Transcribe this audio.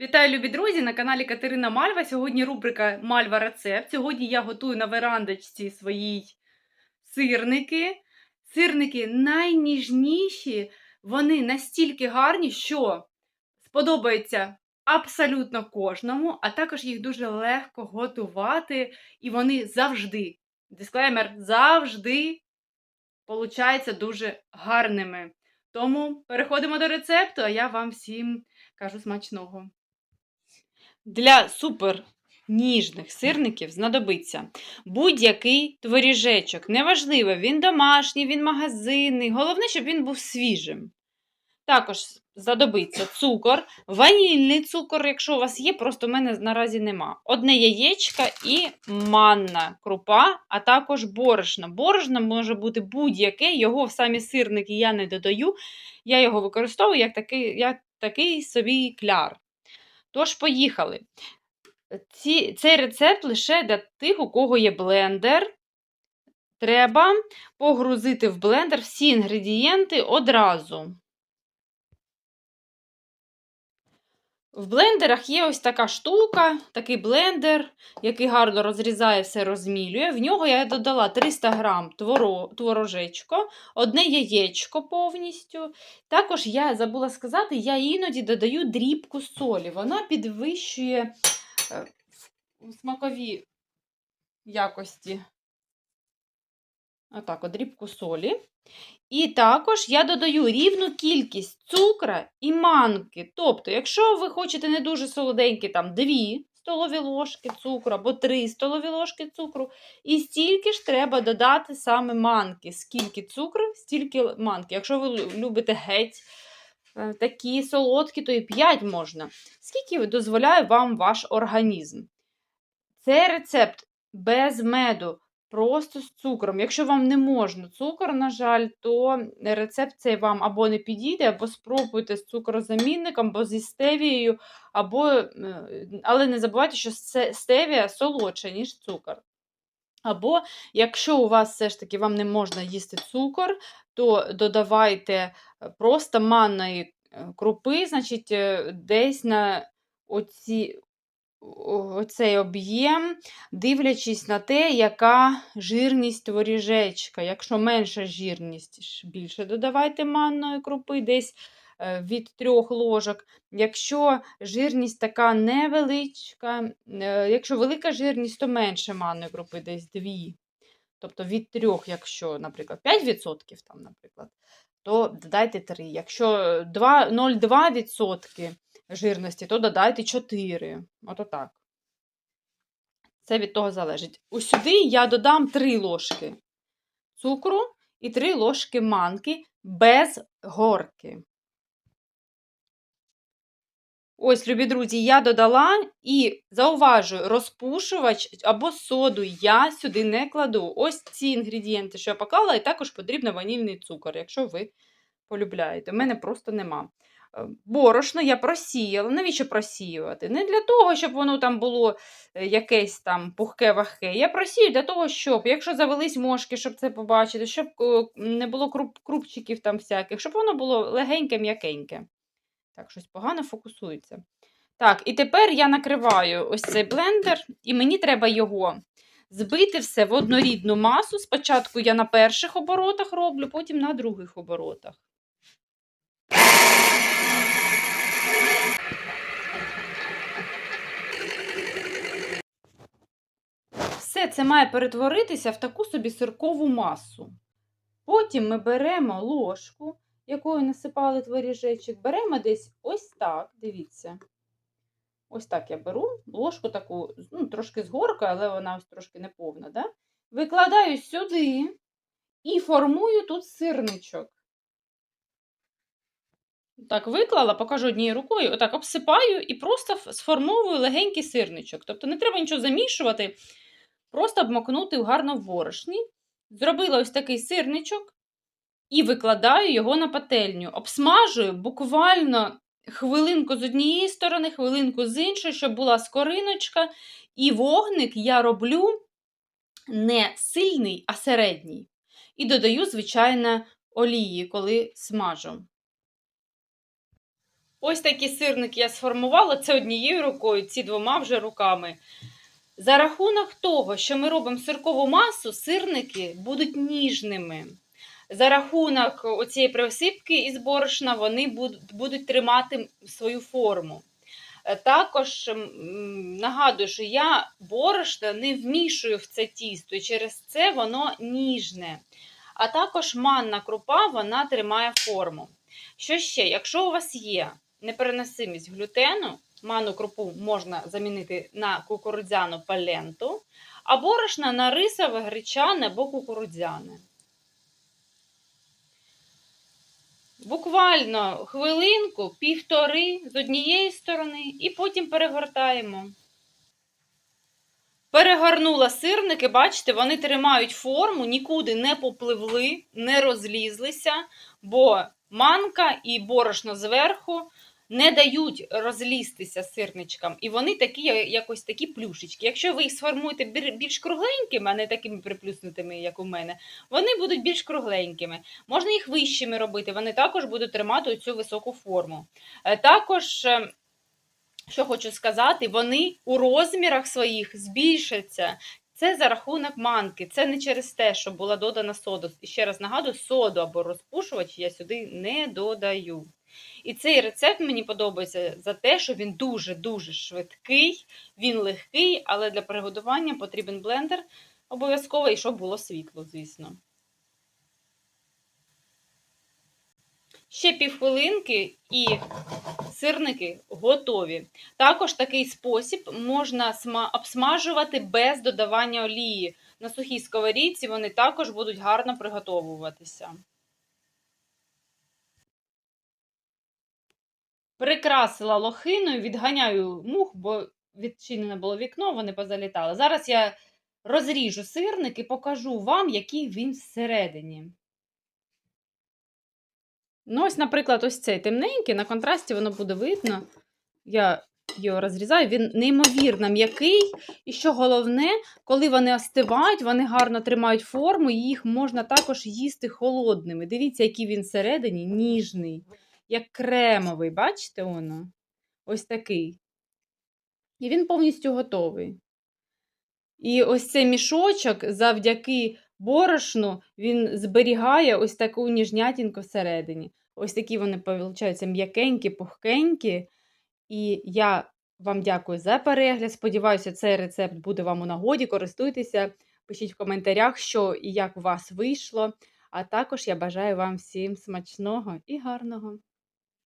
Вітаю, любі друзі! На каналі Катерина Мальва. Сьогодні рубрика Мальва рецепт. Сьогодні я готую на верандочці своїй сирники. Сирники найніжніші, вони настільки гарні, що сподобаються абсолютно кожному, а також їх дуже легко готувати, і вони завжди, дисклеймер, завжди получаються дуже гарними. Тому переходимо до рецепту, а я вам всім кажу смачного. Для супер ніжних сирників знадобиться будь-який творіжечок. Неважливо, він домашній, він магазинний. Головне, щоб він був свіжим. Також знадобиться цукор, ванільний цукор, якщо у вас є, просто в мене наразі нема. Одне яєчко і манна крупа, а також борошно. Борошно може бути будь-яке, його в самі сирники я не додаю. Я його використовую як такий, як такий собі кляр. Тож, поїхали. Ці, Цей рецепт лише для тих, у кого є блендер. Треба погрузити в блендер всі інгредієнти одразу. В блендерах є ось така штука, такий блендер, який гарно розрізає все, розмілює. В нього я додала 300 грам творо, творожечко, одне яєчко повністю. Також я забула сказати, я іноді додаю дрібку солі. Вона підвищує е, смакові якості. Отак, от дрібку солі. І також я додаю рівну кількість цукра і манки. Тобто, якщо ви хочете не дуже солоденькі, там 2 столові ложки цукру або 3 столові ложки цукру, і стільки ж треба додати саме манки. Скільки цукру, стільки манки. Якщо ви любите геть е, такі солодкі, то і 5 можна. Скільки дозволяє вам ваш організм. Цей рецепт без меду. Просто з цукром. Якщо вам не можна цукор, на жаль, то рецепт цей вам або не підійде, або спробуйте з цукрозамінником, або зі стевією, або, е, але не забувайте, що стевія солодша, ніж цукор. Або, якщо у вас все ж таки вам не можна їсти цукор, то додавайте е, просто манної е, крупи, значить, десь на оці оцей об'єм, дивлячись на те, яка жирність творіжечка. Якщо менша жирність, більше додавайте манної крупи, десь е, від трьох ложок. Якщо жирність така невеличка, е, якщо велика жирність, то менше манної крупи, десь 2. Тобто від трьох, якщо, наприклад, 5%, там, наприклад, то додайте 3. Якщо 0,2%, жирності, то додайте 4. Ото так. Це від того залежить. Сюди я додам 3 ложки цукру і 3 ложки манки без горки. Ось, любі друзі, я додала і зауважую, розпушувач або соду я сюди не кладу. Ось ці інгредієнти, що я поклала, і також потрібен ванільний цукор, якщо ви полюбляєте. У мене просто нема. Е, борошно я просіяла. Навіщо просіювати? Не для того, щоб воно там було е, якесь там пухке вахе. Я просію для того, щоб, якщо завелись мошки, щоб це побачити, щоб е, не було круп, крупчиків там всяких, щоб воно було легеньке, м'якеньке. Так, щось погано фокусується. Так, і тепер я накриваю ось цей блендер, і мені треба його збити все в однорідну масу. Спочатку я на перших оборотах роблю, потім на других оборотах. Все це має перетворитися в таку собі сиркову масу. Потім ми беремо ложку, якою насипали творіжечок, беремо десь ось так, дивіться. Ось так я беру ложку таку, ну, трошки з горкою, але вона ось трошки неповна. Да? Викладаю сюди і формую тут сирничок. Так, виклала, покажу однією рукою, отак обсипаю і просто сформовую легенький сирничок. Тобто не треба нічого замішувати, просто обмакнути гарно в борошні. Зробила ось такий сирничок і викладаю його на пательню. Обсмажую буквально хвилинку з однієї сторони, хвилинку з іншої, щоб була скориночка. І вогник я роблю не сильний, а середній. І додаю, звичайно, олії, коли смажу. Ось такі сирники я сформувала. Це однією рукою, ці двома вже руками. За рахунок того, що ми робимо сиркову масу, сирники будуть ніжними. За рахунок оцієї присипки із борошна вони будуть, тримати свою форму. Е, Також нагадую, що я борошно не вмішую в це тісто, і через це воно ніжне. А також манна крупа вона тримає форму. Що ще? Якщо у вас є непереносимість глютену, манну крупу можна замінити на кукурудзяну паленту, а борошна на рисове, гречане або кукурудзяне. Буквально хвилинку, півтори з однієї сторони, і потім перегортаємо. Перегорнула сирники, бачите, вони тримають форму, нікуди не попливли, не розлізлися, бо манка і борошно зверху не дають розлізтися сирничкам. І вони такі, якось такі плюшечки. Якщо ви їх сформуєте більш кругленькими, а не такими приплюснутими, як у мене, вони будуть більш кругленькими. Можна їх вищими робити, вони також будуть тримати цю високу форму. Е, Також. е, що хочу сказати, вони у розмірах своїх збільшаться. Це за рахунок манки. Це не через те, що була додана сода. І ще раз нагадую, соду або розпушувач я сюди не додаю. І цей рецепт мені подобається за те, що він дуже-дуже швидкий, він легкий, але для приготування потрібен блендер обов'язково, і щоб було світло, звісно. Ще півхвилинки і сирники готові. Також такий спосіб можна обсмажувати без додавання олії. На сухій сковорідці вони також будуть гарно приготовуватися. Прикрасила лохиною, відганяю мух, бо відчинене було вікно, вони позалітали. Зараз я розріжу сирник і покажу вам, який він всередині. Ну, ось, наприклад, ось цей темненький, на контрасті воно буде видно. Я його розрізаю, він неймовірно м'який. І що головне, коли вони остивають, вони гарно тримають форму, і їх можна також їсти холодними. Дивіться, який він всередині ніжний, як кремовий. Бачите воно? Ось такий. І він повністю готовий. І ось цей мішочок завдяки борошну він зберігає ось таку ніжнятінку всередині. Ось такі вони, виходять, м'якенькі, пухкенькі. І я вам дякую за перегляд. Сподіваюся, цей рецепт буде вам у нагоді. Користуйтеся, пишіть в коментарях, що і як у вас вийшло. А також я бажаю вам всім смачного і гарного.